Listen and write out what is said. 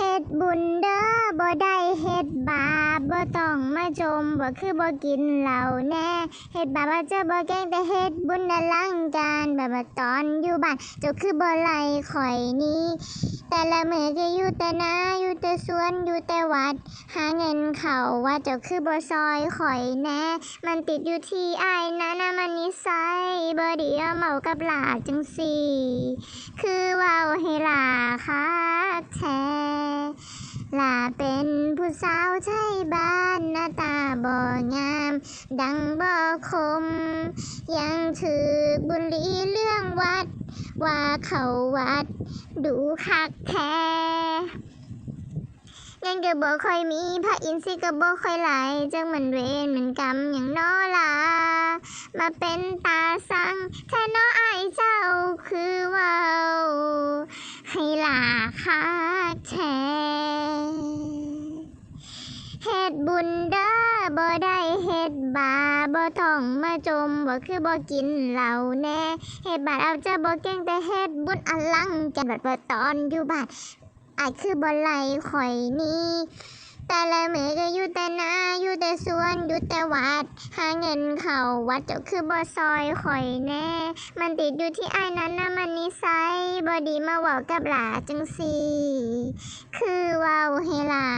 ฮ็ดบุญเด้อบ่ได้เฮ็ดบาปบ่ต้องมาจมบ่คือบ่กินเหล้าแน่เฮ็ดบาปอาจจะบ่เก่งแต่เฮ็ดบุญน่ะลังการแบบว่าตอนอยู่บ้านเจ้าคือบ่ไล่ข่อยนี้แต่ละมื้อก็อยู่แต่นาอยู่แต่สวนอยู่แต่วัด หาเงินเข้าวัดเจ้าคือบ่ซอยข่อยแน่มันติดอยู่ที่อ้ายนะนะมันนิสัยบ่ดีเอาเมากับหลาจังสี่คือเว้าให้หลาคักแท้หลา เป็นผู้สาวใช่บ้านหน้าตาบ่งาม ดังบ่คม ยังถือบุหรีเรื่องวัด ว่าเขาวัด ดูคักแท้ยังก็บ่ค่อยมีพระอินทร์สิก็บ่ค่อยไหลจังมันเวรมันกรรมอย่างน้อลา มาเป็นตาสังแท้น้ออายเจ้าคือว้าให้ลาคักแท้ ดบุญเด้อบ่ได้เฮ็ดบาบ่ต้องมาจมบ่คือบ่กินเหล้าแน่เฮ็ดบาเอาจะบ่เก่งแต่เฮ็ดบุญอลังกันบัดว่ตอนอยู่บ้านอายคือบ่ไหลข่อยนี้แต่ละมือก็อยู่แต่นาอยู่แต่สวนอยู่แต่วัด หาเงินเข้าวัดเจ้าคือบ่ซอยข่อยแน่ มันติดอยู่ที่ไอ้นั้นนะมันนิสัยบ่ดีมาเว้ากับหลาจังสีคือเว้าให้หลา